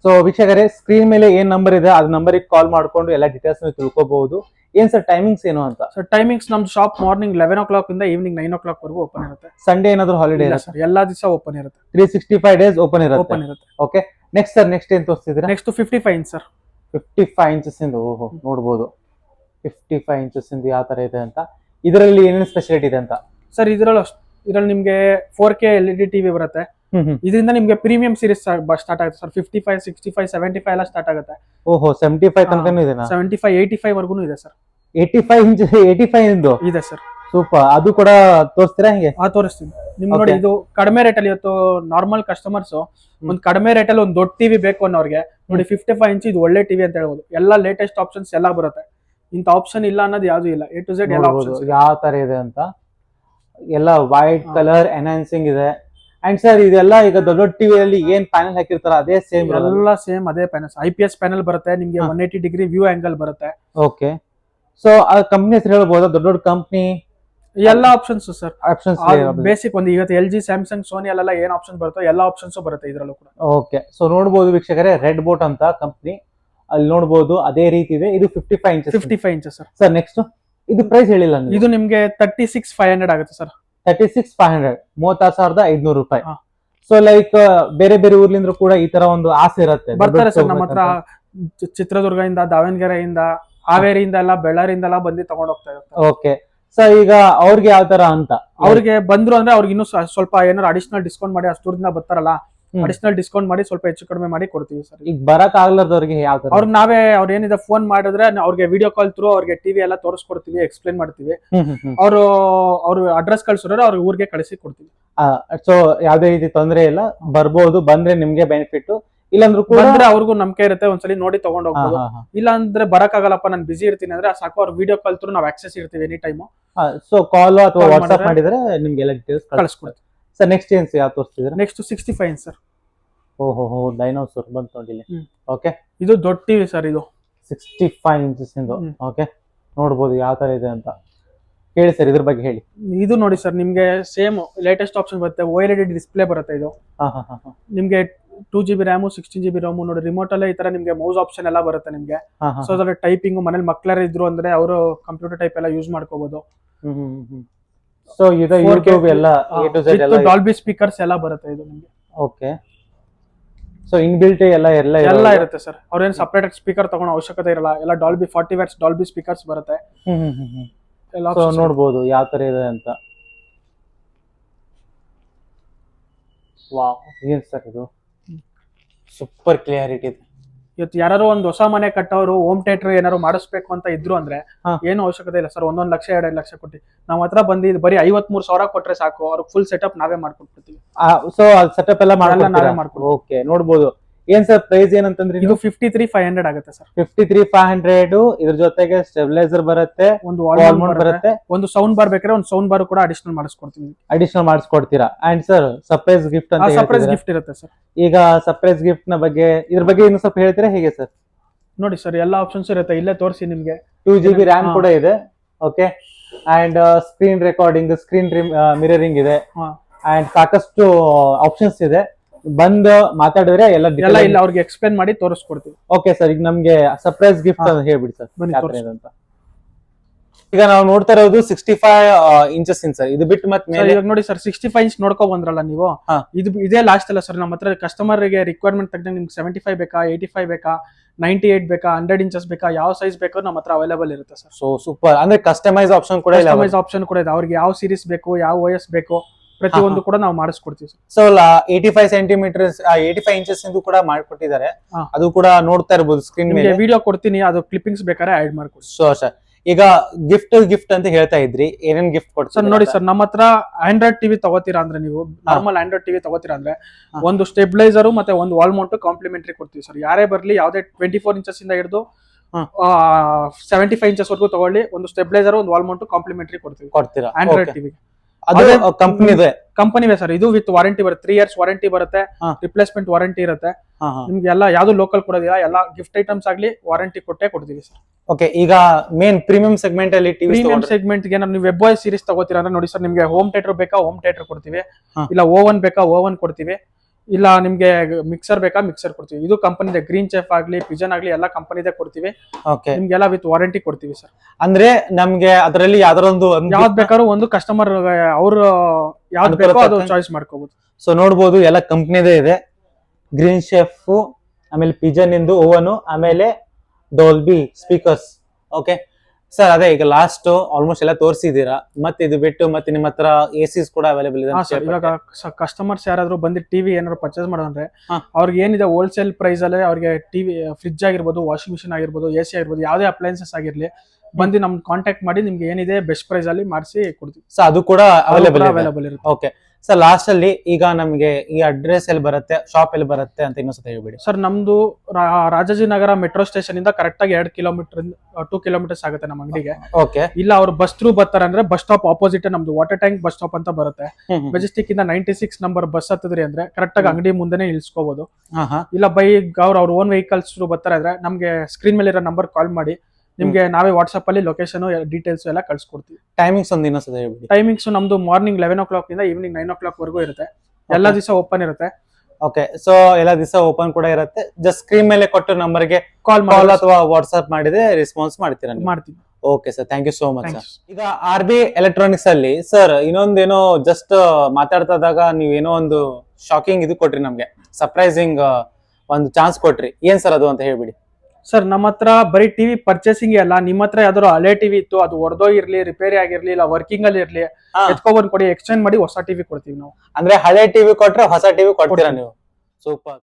ಸೊ ವೀಕ್ಷಕರೇ ಸ್ಕ್ರೀನ್ ಮೇಲೆ ಏನ್ ನಂಬರ್ ಇದೆ ಅದ್ ನಂಬರಿಗೆ ಕಾಲ್ ಮಾಡ್ಕೊಂಡು ಎಲ್ಲ ಡೀಟೇಲ್ಸ್ ತಿಳ್ಕೋಬಹುದು. ಏನ್ ಸರ್ ಟೈಮಿಂಗ್ಸ್ ಏನು ಅಂತ? ಸರ್ ಟೈಮಿಂಗ್ಸ್ ನಮ್ shop morning eleven o'clock ಇಂದ ಈವ್ನಿಂಗ್ ನೈನ್ ಓ ಕ್ಲಾಕ್ ವರೆಗೂ ಓಪನ್ ಇರುತ್ತೆ. ಸಂಡೇ ಏನಾದ್ರು ಹಾಲಿಡೇ ಇಲ್ಲ ಸರ್ ಎಲ್ಲಾ ದಿವಸ ಓಪನ್ ಇರುತ್ತೆ. Three sixty five days open ಇರುತ್ತೆ. ಓಪನ್ ಇರುತ್ತೆ. ಓಕೆ ನೆಕ್ಸ್ಟ್ ಸರ್ ನೆಕ್ಸ್ಟ್ ಏನ್ ತೋರಿಸ್ತಿದ್ರೆ next fifty five inch sir fifty five inches ಇಂದ ಓಹೋ ನೋಡ್ಬೋದು. ಫಿಫ್ಟಿ ಫೈವ್ ಇಂಚಸ್ ಇಂದ ಯಾವ ತರ ಇದೆ ಅಂತ. ಇದರಲ್ಲಿ ಏನೇನು ಸ್ಪೆಷಾಲಿಟಿ ಇದೆ ಅಂತ? ಸರ್ ಇದ್ರಲ್ಲಿ ಅಷ್ಟ್- ಇದ್ರಲ್ಲಿ ನಿಮ್ಗೆ four K L E D TV ಬರುತ್ತೆ. ಇದರಿಂದ ನಿಮ್ಗೆ ಪ್ರೀಮಿಯಂ ಸೀರೀಸ್ ಸ್ಟಾರ್ಟ್ ಆಗುತ್ತೆ sir. Fifty five sixty five seventy five ಎಲ್ಲ ಸ್ಟಾರ್ಟ್ ಆಗುತ್ತೆ. ಓಹೋ ಸೆವೆಂಟಿ ಫೈವ್ ತನಕ ಇದೆ ಸೆವೆಂಟಿ ಫೈವ್ ಏಯ್ಟಿ ಫೈವ್ ವರ್ಗೂ ಇದೆ sir. Eighty five inch eighty five ಇಂದು? ಇದೆ ಸರ್. ಸೂಪರ್. ಅದು ಕೂಡ ತೋರಿಸ್ತೀರಾ ಹಿಂಗೆ? ಆ ತೋರಿಸ್ತೀನಿ. ನಿಮ್ ನೋಡಿ ಇದು ಕಡಿಮೆ ರೇಟ್ ಅಲ್ಲಿ ಇವತ್ತು ನಾರ್ಮಲ್ ಕಸ್ಟಮರ್ಸ್ ಒಂದು ಕಡಿಮೆ ರೇಟ್ ಅಲ್ಲಿ ಒಂದು ದೊಡ್ಡ ಟಿವಿ ಬೇಕು ಅನ್ನೋರಿಗೆ ನೋಡಿ ಫಿಫ್ಟಿ ಫೈವ್ ಇಂಚ್ ಇದು ಒಳ್ಳೆ ಟಿವಿ ಅಂತ ಹೇಳ್ಬೋದು. ಎಲ್ಲ ಲೇಟೆಸ್ಟ್ ಆಪ್ಷನ್ಸ್ ಎಲ್ಲ ಬರುತ್ತೆ. ಇಂಥ ಆಪ್ಷನ್ ಇಲ್ಲ ಅನ್ನೋದು ಯಾವ್ದು ಇಲ್ಲ. ಎ ಟು ಜೆಡ್ ಎಲ್ಲ ನೋಡ್ಬೋದು. ಆಪ್ಷನ್ಸ್ ಯಾವ ತರ ಇದೆ ಅಂತ? ಎಲ್ಲ ವೈಟ್ ಕಲರ್ ಎನ್ಹಾನ್ಸಿಂಗ್ ಇದೆ. ಅಂಡ್ ಸರ್ ಇದೆಲ್ಲ ಈಗ ದೊಡ್ಡ ದೊಡ್ಡ ಟಿವಿ ಅಲ್ಲಿ ಏನ್ ಪ್ಯಾನಲ್ ಹಾಕಿರ್ತಾರ ಅದೇ ಸೇಮ್ ಎಲ್ಲ ಸೇಮ್ ಅದೇ panel I P S panel ಬರುತ್ತೆ ನಿಮ್ಗೆ. One eighty degree view angle ಬರುತ್ತೆ. ಓಕೆ ಸೊ ಆ ಕಂಪ್ನಿ ಹೆಸರು ಹೇಳ್ಬೋದಾ? ದೊಡ್ಡ ದೊಡ್ಡ ಕಂಪ್ನಿ ಎಲ್ಲ ಆಪ್ಷನ್ಸ್ ಸರ್ ಆಪ್ಷನ್ಸ್ ಬೇಸಿಕ್ ಒಂದು ಇವತ್ತು ಎಲ್ ಜಿ ಸ್ಯಾಮ್ಸಂಗ್ ಸೋನಿ ಅಲ್ಲೆಲ್ಲ ಏನ್ ಆಪ್ಷನ್ ಬರುತ್ತೋ ಎಲ್ಲ ಆಪ್ಷನ್ಸ್ ಬರುತ್ತೆ ಇದರಲ್ಲೂ ಕೂಡ. ಓಕೆ ಸೊ ನೋಡಬಹುದು ವೀಕ್ಷಕರೇ ರೆಡ್ ಬೋಟ್ ಅಂತ ಕಂಪ್ನಿ ಅಲ್ಲಿ ನೋಡಬಹುದು ಅದೇ ರೀತಿ ಇದೆ. ಇದು fifty five inch fifty five inches sir sir next ಇದು ಪ್ರೈಸ್ ಹೇಳಿಲ್ಲ ನೀವು. ಇದು ನಿಮ್ಗೆ ತರ್ಟಿ ಸಿಕ್ಸ್ ಫೈವ್ ಹಂಡ್ರೆಡ್ ಆಗುತ್ತೆ sir thirty six five hundred ಮೂವತ್ತಾರು ಸಾವಿರದ ಐದ್ನೂರು ರೂಪಾಯಿ. ಹಾ. ಸೊ ಲೈಕ್ ಬೇರೆ ಬೇರೆ ಊರ್ಲಿಂದ ಕೂಡ ಈ ತರ ಒಂದು ಆಸೆ ಇರುತ್ತೆ. ಬರ್ತಾರೆ ಸರ್ ನಮ್ಮ ಹತ್ರ. ಚಿ- ಚಿತ್ರದುರ್ಗದಿಂದ ದಾವಣಗೆರೆಯಿಂದ ಹಾವೇರಿಯಿಂದ ಎಲ್ಲ ಬೆಳ್ಳಾರಿಯಿಂದ ಎಲ್ಲ ಬಂದು ತಗೊಂಡ್ ಹೋಗ್ತಾ ಇರ್ತಾರೆ ಓಕೆ ಸೊ ಈಗ ಅವ್ರಿಗೆ ಯಾವ ತರ ಅಂತ? ಅವ್ರಿಗೆ ಬಂದ್ರು ಅಂದ್ರೆ ಅವ್ರಿಗೆ ಇನ್ನೂ ಸ್ವ- ಸ್ವಲ್ಪ ಏನಾದ್ರು ಅಡಿಷನಲ್ ಡಿಸ್ಕೌಂಟ್ ಮಾಡಿ ಅಷ್ಟು ದೂರದಿಂದ ಬರ್ತಾರಲ್ಲ. ಅಡಿಷನಲ್ ಡಿಸ್ಕೌಂಟ್ ಮಾಡಿ ಸ್ವಲ್ಪ ಹೆಚ್ಚು ಕಡಿಮೆ ಮಾಡಿ ಕೊಡ್ತೀವಿ ಸರ್. ಈಗ ಬರಕ್ ಆಗ್ಲಾರ್ದವ್ರಿಗೆ ಯಾವ ತರ? ಅವ್ರಿಗೆ ನಾವೇ ಅವ್ರ ಏನಿದೆ ಫೋನ್ ಮಾಡಿದ್ರೆ ಅವ್ರಿಗೆ ವಿಡಿಯೋ ಕಾಲ್ ಥ್ರೂ ಅವ್ರಿಗೆ ಟಿವಿ ಎಲ್ಲ ತೋರಿಸ್ಕೊಡ್ತೀವಿ ಎಕ್ಸ್ಪ್ಲೇನ್ ಮಾಡ್ತೀವಿ. ಅವರು ಅವ್ರ ಅಡ್ರೆಸ್ ಕಳ್ಸಿದ್ರೆ ಅವ್ರ ಊರಿಗೆ ಕಳಿಸಿ ಕೊಡ್ತೀವಿ. ಸೊ ಯಾವ್ದೇ ರೀತಿ ತೊಂದರೆ ಇಲ್ಲ ಬರ್ಬೋದು ಬಂದ್ರೆ ನಿಮ್ಗೆ ಬೆನಿಫಿಟ್ ಇಲ್ಲಾಂದ್ರೂ ಕೂಡ ಬಂದ್ರೆ ಅವ್ರಿಗೂ ನಂಬಿಕೆ ಇರುತ್ತೆ ಒಂದ್ಸಲಿ ನೋಡಿ ತಗೊಂಡ್ ಹೋಗ್ಬೋದು. ಇಲ್ಲಾಂದ್ರೆ ಬರಕ್ ಆಗಲ್ಲಪ್ಪ ನಾನು ಬಿಸಿ ಇರ್ತೀನಿ ಅಂದ್ರೆ ಸಾಕು ಅವ್ರ ವಿಡಿಯೋ ಕಾಲ್ ಥ್ರೂ ನಾವು ಆಕ್ಸೆಸ್ ಇರ್ತೀವಿ ಎನಿ ಟೈಮ್ ಸೊ ಕಾಲ್ ಅಥವಾ ವಾಟ್ಸ್ಆಪ್ ಮಾಡಿದ್ರೆ ನಿಮ್ಗೆಲ್ಲ ನಿಮ್ಗೆ ಎಲ್ಲ ಡೀಟೇಲ್ಸ್ ಕಳಿಸ್ಕೊಡ್ತೀವಿ. ಸರ್ ನೆಕ್ಸ್ಟ್ ಏನ್ ಯಾವ ತೋರಿಸ್ತಿದ್ರೆ ನೆಕ್ಸ್ಟ್ ಸಿಕ್ಸ್ಟಿ ಫೈವ್ ಸರ್ ಓಹೋ ಹೋ ಡೈನೋಸರ್ ಬಂತು ನೋಡಿಲಿ. ಓಕೆ ಇದು ದೊಡ್ಡ ಟಿವಿ ಸರ್ ಇದು. ಸಿಕ್ಸ್ಟಿ ಫೈವ್ ಇಂಚಸ್ ಇಂದು. ಓಕೆ ನೋಡ್ಬೋದು ಯಾವ ತರ ಇದೆ ಅಂತ. ಹೇಳಿ ಸರ್ ಇದ್ರ ಬಗ್ಗೆ ಹೇಳಿ. ಇದು ನೋಡಿ ಸರ್ ನಿಮಗೆ ಸೇಮ್ ಲೇಟೆಸ್ಟ್ ಆಪ್ಷನ್ ಬರುತ್ತೆ. ಓ ಎಲ್ ಡಿ ಡಿಸ್ಪ್ಲೇ ಬರುತ್ತೆ ಇದು. ಹಾ ಹಾ ಹಾ ನಿಮ್ಗೆ two G B RAM sixteen G B RAM ನೋಡಿ ರಿಮೋಟ್ ಅಲ್ಲೇ ಈ ತರ ನಿಮಗೆ ಮೌಸ್ ಆಪ್ಷನ್ ಎಲ್ಲ ಬರುತ್ತೆ ನಿಮಗೆ. ಸೋ ಅದರ ಟೈಪಿಂಗ್ ಮನೇಲಿ ಮಕ್ಳಾರ ಇದ್ರು ಅಂದ್ರೆ ಅವರು ಕಂಪ್ಯೂಟರ್ ಟೈಪ್ ಎಲ್ಲ ಯೂಸ್ ಮಾಡ್ಕೋಬಹುದು ಸೊ ಇದು 4K ಯೂಟ್ಯೂಬ್ ಎಲ್ಲ ಎ ಟು ಝೆಡ್ ಎಲ್ಲ ಡಾಲ್ಬಿ ಸ್ಪೀಕರ್ಸ್ ಎಲ್ಲ ಬರುತ್ತೆ ಇದು ನಿಮಗೆ. ಓಕೆ ಸೊ ಇನ್ಬಿಲ್ಟ್ ಎಲ್ಲ ಎಲ್ಲ ಎಲ್ಲ ಇರುತ್ತೆ ಸರ್. ಅವ್ರೇನು ಸಪರೇಟ್ ಸ್ಪೀಕರ್ ತಗೊಳ್ಳೋ ಅವಶ್ಯಕತೆ ಇರಲ್ಲ. ಎಲ್ಲ Dolby forty watts Dolby speakers ಬರುತ್ತೆ. ಎಲ್ಲ ಸೊ ನೋಡ್ಬೋದು ಯಾವ ತರ ಇದೆ ಅಂತ. ವಾವ್ ಏನ್ ಸರ್ ಇದು? ಸೂಪರ್ ಕ್ಲಿಯಾರಿಟಿ ಇದೆ. ಇವತ್ತು ಯಾರು ಒಂದು ಹೊಸ ಮನೆ ಕಟ್ಟೋರು ಹೋಮ್ ಥಿಯೇಟರ್ ಏನಾದ್ರು ಮಾಡಿಸ್ಬೇಕು ಅಂತ ಇದ್ರು ಅಂದ್ರೆ ಹಾ. ಏನು ಅವಶ್ಯಕತೆ ಇಲ್ಲ ಸರ್. ಒಂದೊಂದು ಲಕ್ಷ ಎರಡೆರಡು ಲಕ್ಷ ಕೊಟ್ಟು. ನಮ್ಮ ಹತ್ರ ಬಂದು ಇದು ಬರೀ ಐವತ್ ಮೂರ್ ಸಾವಿರ ಕೊಟ್ರೆ ಸಾಕು. ಅವ್ರಿಗೆ ಫುಲ್ ಸೆಟಪ್ ನಾವೇ ಮಾಡ್ಕೊಟ್ಬಿಡ್ತೀವಿ. ಸೊ ಸೆಟಪ್ ಎಲ್ಲ ನಾವೇ ಮಾಡ್ಕೊಂಡು ಮಾಡ್ಕೊಡ್ತೀವಿ. ಓಕೆ ನೋಡ್ಬೋದು. ಏನ್ ಸರ್ ಪ್ರೈಸ್ ಏನಂತಂದ್ರೆ ಇದು ಫಿಫ್ಟಿ ತ್ರೀ ಫೈವ್ ಹಂಡ್ರೆಡ್ ಆಗುತ್ತೆ sir. Fifty three five hundred ಇದ್ರ ಜೊತೆಗೆ ಸ್ಟೆಬಿಲೈಸರ್ ಬರುತ್ತೆ ಒಂದು ವಾಲ್ ವಾಲ್ ಮೌಂಟ್ ಬರುತ್ತೆ. ಒಂದು ಸೌಂಡ್ ಬಾರ್ ಬೇಕಾದ್ರೆ ಒಂದು ಸೌಂಡ್ ಬಾರ್ ಕೂಡ ಅಡಿಷನಲ್ ಮಾಡಿಸ್ಕೊಡ್ತೀನಿ. ಅಡಿಷನಲ್ ಮಾಡಿಸ್ಕೊಡ್ತೀರಾ? ಅಂಡ್ ಸರ್ ಸರ್ಪ್ರೈಸ್ ಗಿಫ್ಟ್ ಅಂತ ಸರ್ಪ್ರೈಸ್ ಗಿಫ್ಟ್ ಇರುತ್ತೆ ಸರ್. ಈಗ ಸರ್ಪ್ರೈಸ್ ಗಿಫ್ಟ್ನ ಬಗ್ಗೆ ಇದ್ರ ಬಗ್ಗೆ ಇನ್ನು ಸ್ವಲ್ಪ ಹೇಳ್ತೀರಾ? ಹೇಗೆ ಸರ್? ನೋಡಿ ಸರ್ ಎಲ್ಲಾ ಆಪ್ಷನ್ಸ್ ಇರುತ್ತೆ. ಇಲ್ಲೇ ತೋರಿಸಿ ನಿಮ್ಗೆ. ಟೂ ಜಿ ಬಿ ರ್ಯಾಮ್ ಕೂಡ ಇದೆ. Okay and screen recording screen mirroring ಇದೆ. ಅಂಡ್ ಸಾಕಷ್ಟು ಆಪ್ಷನ್ಸ್ ಇದೆ. ಬಂದು ಮಾತಾಡಿದ್ರೆ ಎಲ್ಲ ಎಲ್ಲ ಇಲ್ಲ ಅವ್ರಿಗೆ ಎಕ್ಸ್ಪ್ಲೇನ್ ಮಾಡಿ ತೋರಿಸ್ಕೊಡ್ತೀವಿ. ಓಕೆ ಸರ್ ಈಗ ನಮ್ಗೆ ಸರ್ಪ್ರೈಸ್ ಗಿಫ್ಟ್. ಅಂತ ಹೇಳ್ಬಿಡಿ ಸರ್ ಬನ್ನಿ ತೋರಿಸಿ. ಅಂತ. ಈಗ ನಾವು ನೋಡ್ತಾ ಇರೋದು sixty five inches in sir ಇದು ಬಿಟ್ಟು ಮತ್ತೆ ಮೇಲೆ ಇವಾಗ ನೋಡಿ ಸರ್ ಸಿಕ್ಸ್ಟಿ ಫೈವ್ ಇಂಚ್ ನೋಡ್ಕೊ ಬಂದ್ರಲ್ಲ ನೀವು? ಹಾ. ಇದು ಇದೇ ಲಾಸ್ಟ್ ಅಲ್ಲ ಸರ್ ನಮ್ಮ ಹತ್ರ ಕಸ್ಟಮರ್ಗೆ ರಿಕ್ವೈರ್ಮೆಂಟ್ ತಕ್ಕಂಗೆ ನಿಮ್ಗೆ ಸೆವೆಂಟಿ ಫೈವ್ ಬೇಕಾ ಏಯ್ಟಿ ಫೈವ್ ಬೇಕಾ ನೈಂಟಿ ಏಟ್ ಬೇಕಾ ಹಂಡ್ರೆಡ್ ಇಂಚಸ್ ಬೇಕಾ ಯಾವ ಸೈಜ್ ಬೇಕೋ ನಮ್ಮ ಹತ್ರ ಅವೈಲೇಬಲ್ ಇರುತ್ತೆ ಸರ್ ಸೊ ಸೂಪರ್ ಅಂದ್ರೆ ಕಸ್ಟಮೈಸ್ ಆಪ್ಷನ್ ಕೂಡ ಇದೆ ಆಪ್ಷನ್ ಕೂಡ ಇದೆ. ಅವ್ರಿಗೆ ಯಾವ ಸೀರೀಸ್ ಬೇಕು ಯಾವ ವಯಸ್ ಬೇಕು ಪ್ರತಿಯೊಂದು ಕೂಡ ನಾವು ಮಾಡಿಸ್ಕೊಡ್ತೀವಿ sir. So eighty five centimetre eighty five inches ಇಂದು ಕೂಡ ಮಾಡ್ಕೊಟ್ಟಿದ್ದಾರೆ. ಹಾ. ಅದು ಕೂಡ ನೋಡ್ತಾ ಇರ್ಬೋದು ಸ್ಕ್ರೀನ್ ನಿಮಗೆ ಮೇಲೆ. ವಿಡಿಯೋ ಕೊಡ್ತೀನಿ ಅದು ಕ್ಲಿಪ್ಪಿಂಗ್ಸ್ ಬೇಕಾದ್ರೆ ಆಡ್ ಮಾಡ್ಕೊಡ್ತೀವಿ ಸೊ ಸರ್ ಈಗ ಗಿಫ್ಟ್ ಗಿಫ್ಟ್ ಅಂತ ಹೇಳ್ತಾ ಇದ್ರಿ ಏನೇನ್ ಗಿಫ್ಟ್ ಸರ್ ಕೊಡ್ತಾರೆ ನೋಡಿ ಸರ್ ನಮ್ಮ ಹತ್ರ ಆಂಡ್ರಾಯ್ಡ್ ಟಿವಿ ತಗೋತೀರಾ ಅಂದ್ರೆ ನೀವು ನಾರ್ಮಲ್ ಆಂಡ್ರಾಯ್ಡ್ ಟಿವಿ ತಗೋತೀರಾ ಅಂದ್ರೆ ಹಾ. ಒಂದು ಸ್ಟೆಬಿಲೈಸರ್ ಮತ್ತೆ ಒಂದು ವಾಲ್ ಮೌಂಟ್ ಕಾಂಪ್ಲಿಮೆಂಟರಿ ಕೊಡ್ತೀವಿ ಸರ್. ಯಾರೇ ಬರ್ಲಿ ಯಾವ್ದೇ ಟ್ವೆಂಟಿ ಫೋರ್ ಇಂಚಸ್ ಇಂದ ಹಿಡಿದು ಹಾ. ಸೆವೆಂಟಿ ಫೈವ್ ಇಂಚಸ್ ವರೆಗೂ ತಗೊಳ್ಳಿ. ಒಂದು ಸ್ಟೆಬಿಲೈಸರ್ ಒಂದು ವಾಲ್ ಮೌಂಟ್ ಕಾಂಪ್ಲಿಮೆಂಟರಿ ಕೊಡ್ತೀವಿ. ಕೊಡ್ತೀರಾ? ಆಂಡ್ರಾಯ್ಡ್ ಟಿವಿ ಅದೇ- ಕಂಪನಿ ಇದೆ ಕಂಪನಿವೆ ಸರ್ ಇದು ವಿತ್ ವಾರಂಟಿ ಬರುತ್ತೆ. ತ್ರೀ ಇಯರ್ಸ್ ವಾರಂಟಿ ಬರುತ್ತೆ. ರಿಪ್ಲೇಸ್ಮೆಂಟ್ ವಾರಂಟಿ ಇರುತ್ತೆ. ನಿಮ್ಗೆ ಎಲ್ಲ ಯಾವ್ದು ಲೋಕಲ್ ಕೊಡೋದಿಲ್ಲ ಎಲ್ಲ ಗಿಫ್ಟ್ ಐಟಮ್ಸ್ ಆಗ್ಲಿ ವಾರಂಟಿ ಕೊಟ್ಟೆ ಕೊಡ್ತೀವಿ ಸರ್ ಓಕೆ ಈಗ ಮೇನ್ ಪ್ರೀಮಿಯಂ ಸೆಗ್ಮೆಂಟ್ ಅಲ್ಲಿ ಟಿವಿ ಪ್ರೀಮಿಯಂ ಸೆಗ್ಮೆಂಟ್ಗೆ ನೀವು ವೆಬ್ ಬಾಯ್ ಸೀರೀಸ್ ತಗೋತೀರಾ ಅಂದ್ರೆ ನೋಡಿ ಸರ್ ನಿಮ್ಗೆ ಹೋಮ್ ಥಿಯೇಟರ್ ಬೇಕಾ ಹೋಮ್ ಥಿಯೇಟರ್ ಕೊಡ್ತೀವಿ. ಇಲ್ಲ ಓವನ್ ಬೇಕಾ ಓವನ್ ಕೊಡ್ತೀವಿ. ಇಲ್ಲ ನಿಮ್ಗೆ ಮಿಕ್ಸರ್ ಬೇಕಾ? ಮಿಕ್ಸರ್ ಕೊಡ್ತೀವಿ. ಇದು ಕಂಪನಿದೆ ಗ್ರೀನ್ ಚೆಫ್ ಆಗಲಿ ಪಿಜನ್ ಆಗಲಿ ಎಲ್ಲ ಕಂಪನಿದೆ ಕೊಡ್ತೀವಿ. ಓಕೆ ನಿಮ್ಗೆಲ್ಲ ವಿತ್ ವಾರಂಟಿ ಕೊಡ್ತೀವಿ ಸರ್ ಅಂದ್ರೆ ನಮ್ಗೆ ಅದರಲ್ಲಿ ಯಾವ್ದೊಂದು ಯಾವ್ದ್ ಬೇಕಾದ್ರು ಒಂದು ಕಸ್ಟಮರ್ ಅವ್ರು ಯಾವ್ದ್ ಬೇಕೋ ಅದು ಚಾಯ್ಸ್ ಮಾಡ್ಕೋಬಹುದು ಸೊ ನೋಡ್ಬೋದು ಎಲ್ಲ ಕಂಪ್ನಿದೇ ಇದೆ. ಗ್ರೀನ್ ಶೆಫ್ ಆಮೇಲೆ ಪಿಜನ್ ಇಂದು ಓವನು ಆಮೇಲೆ ಡೋಲ್ಬಿ ಸ್ಪೀಕರ್ಸ್ ಓಕೆ ಸರ್ ಅದೇ ಈಗ ಲಾಸ್ಟ್ ಆಲ್ಮೋಸ್ಟ್ ಎಲ್ಲ ತೋರಿಸಿದೀರಾ ಮತ್ತೆ ಇದು ಬಿಟ್ಟು ಮತ್ತೆ ನಿಮ್ಮ ಹತ್ರ ಎಸಿಸ್ ಸಿಸ್ ಕೂಡ ಅವೈಲೇಬಲ್ ಇದೆ ಅಂತ. ಇವಾಗ ಕಸ್ಟಮರ್ಸ್ ಯಾರಾದ್ರೂ ಬಂದು ಟಿವಿ ಏನಾದ್ರು ಪರ್ಚೇಸ್ ಮಾಡೋದಂದ್ರೆ. ಅವ್ರಿಗೆ ಏನಿದೆ ಹೋಲ್ಸೇಲ್ ಪ್ರೈಸ್ ಅಲ್ಲೇ ಅವ್ರಿಗೆ ಟಿವಿ ಫ್ರಿಜ್ ಆಗಿರ್ಬೋದು ವಾಷಿಂಗ್ ಮಿಷಿನ್ ಆಗಿರ್ಬೋದು ಎ ಸಿ ಆಗಿರ್ಬೋದು ಯಾವುದೇ ಅಪ್ಲೈನ್ಸಸ್ ಆಗಿರ್ಲಿ ಬಂದು ನಮ್ ಕಾಂಟ್ಯಾಕ್ಟ್ ಮಾಡಿ ನಿಮ್ಗೆ ಏನಿದೆ ಬೆಸ್ಟ್ ಪ್ರೈಸ್ ಅಲ್ಲಿ ಮಾಡಿಸಿ ಕೊಡ್ತೀವಿ. ಸೊ ಅದು ಕೂಡ ಅವೈಲೇಬಲ್ ಅವೈಲೇಬಲ್ ಇರುತ್ತೆ. ಓಕೆ ಸರ್ ಲಾಸ್ಟ್ ಅಲ್ಲಿ ಈಗ ನಮಗೆ ಈ ಅಡ್ರೆಸ್ ಎಲ್ಲಿ ಬರುತ್ತೆ ಶಾಪ್ ಎಲ್ಲಿ ಬರುತ್ತೆ ಅಂತ ಇನ್ನೊಂದ್ಸತಿ ಹೇಳ್ಬಿಡಿ. ಸರ್ ನಮ್ದು ರಾ- ರಾಜಾಜಿನಗರ ಮೆಟ್ರೋ ಸ್ಟೇಷನ್ ಇಂದ ಕರೆಕ್ಟ್ ಆಗಿ ಎರಡ್ ಕಿಲೋಮೀಟರ್ ಟೂ ಕಿಲೋಮೀಟರ್ಸ್ ಆಗುತ್ತೆ ನಮ್ಮ ಅಂಗಡಿಗೆ. ಓಕೆ ಇಲ್ಲ ಅವ್ರು ಬಸ್ ತ್ರೂ ಬರ್ತಾರೆ ಅಂದ್ರೆ ಬಸ್ ಸ್ಟಾಪ್ ಆಪೋಸಿಟ್ ನಮ್ದು ವಾಟರ್ ಟ್ಯಾಂಕ್ ಬಸ್ ಸ್ಟಾಪ್ ಅಂತ ಬರುತ್ತೆ. ಮೆಜೆಸ್ಟಿಕ್ ಇಂದ ನೈಂಟಿ ಸಿಕ್ಸ್ ನಂಬರ್ ಬಸ್ ಹತ್ತಿದ್ರಿ ಅಂದ್ರೆ ಕರೆಕ್ಟ್ ಆಗಿ ಅಂಗಡಿ ಮುಂದೆನೆ ಇಳಿಸ್ಕೋಬಹುದು ಇಲ್ಲ ಬೈ ಅವ್ರ ಅವ್ರ ಓನ್ ವೆಹಿಕಲ್ಸ್ ಬರ್ತಾರೆ ಅಂದ್ರೆ ನಮ್ಗೆ ಸ್ಕ್ರೀನ್ ಮೇಲೆ ಇರೋ ನಂಬರ್ ಕಾಲ್ ಮಾಡಿ. ನಿಮ್ಗೆ ನಾವೇ ವಾಟ್ಸ್ಆಪ್ ಅಲ್ಲಿ ಲೊಕೇಶನ್ ಡೀಟೇಲ್ಸ್ ಎಲ್ಲ ಕಳ್ಸಿಕೊಡ್ತೀವಿ. ಟೈಮಿಂಗ್ಸ್ ಒಂದು ಇನ್ನೊಂದ್ಸತಿ ಹೇಳ್ಬಿಡಿ ಟೈಮಿಂಗ್ಸ್ ನಮ್ದು ಮಾರ್ನಿಂಗ್ ಲೆವೆನ್ ಓ ಕ್ಲಾಕ್ ಇಂದ ಈವ್ನಿಂಗ್ ನೈನ್ ಓ ಕ್ಲಾಕ್ ವರೆಗೂ ಇರುತ್ತೆ. ಎಲ್ಲ ದಿವಸ ಓಪನ್ ಇರುತ್ತೆ. ಓಕೆ ಸೊ ಎಲ್ಲ ದಿವಸ ಓಪನ್ ಕೂಡ ಇರುತ್ತೆ. ಜಸ್ಟ್ ಸ್ಕ್ರೀನ್ ಮೇಲೆ ಕೊಟ್ಟು ನಂಬರ್ಗೆ ಕಾಲ್ ಕಾಲ್ ಮಾಡಿ. ಅಥವಾ ವಾಟ್ಸ್ಆಪ್ ಮಾಡಿದ್ರೆ ರೆಸ್ಪಾನ್ಸ್ ಮಾಡ್ತೀರಾ ನೀವು? ಮಾಡ್ತೀವಿ. Okay sir thank you so much. Sir ಈಗ ಆರ್ ಬಿ ಎಲೆಕ್ಟ್ರಾನಿಕ್ಸ್ ಅಲ್ಲಿ ಸರ್ ಇನ್ನೊಂದೇನೋ ಜಸ್ಟ್ ಮಾತಾಡ್ತಾ ಇದ್ದಾಗ ಏನೋ ಒಂದು ಶಾಕಿಂಗ್ ಇದು ಕೊಟ್ರಿ ನಮ್ಗೆ. ಸರ್ಪ್ರೈಸಿಂಗ್ ಒಂದು ಚಾನ್ಸ್ ಕೊಟ್ರಿ. ಏನ್ ಸರ್ ಅದು ಅಂತ ಹೇಳ್ಬಿಡಿ. ಸರ್ ನಮ್ಮ ಹತ್ರ ಬರೀ ಟಿವಿ ಪರ್ಚೇಸಿಂಗ್ ಅಲ್ಲ ನಿಮ್ಮ ಹತ್ರ ಯಾವ್ದಾದ್ರು ಹಳೆ ಟಿವಿ ಇತ್ತು ಅದು ಒಡೆದೋಗಿರ್ಲಿ ರಿಪೇರಿ ಆಗಿರ್ಲಿ ಇಲ್ಲ ವರ್ಕಿಂಗ್ ಅಲ್ಲಿ ಇರ್ಲಿ ಹಾ. ಎತ್ಕೊಬಂದ್ ಕೊಡಿ ಎಕ್ಸ್ಚೇಂಜ್ ಮಾಡಿ ಹೊಸ ಟಿವಿ ಕೊಡ್ತೀವಿ ನಾವು. ಅಂದ್ರೆ ಹಳೆ ಟಿವಿ ಕೊಟ್ರೆ ಹೊಸ ಟಿವಿ ಕೊಡ್ತೀರಾ ನೀವು? ಸೂಪರ್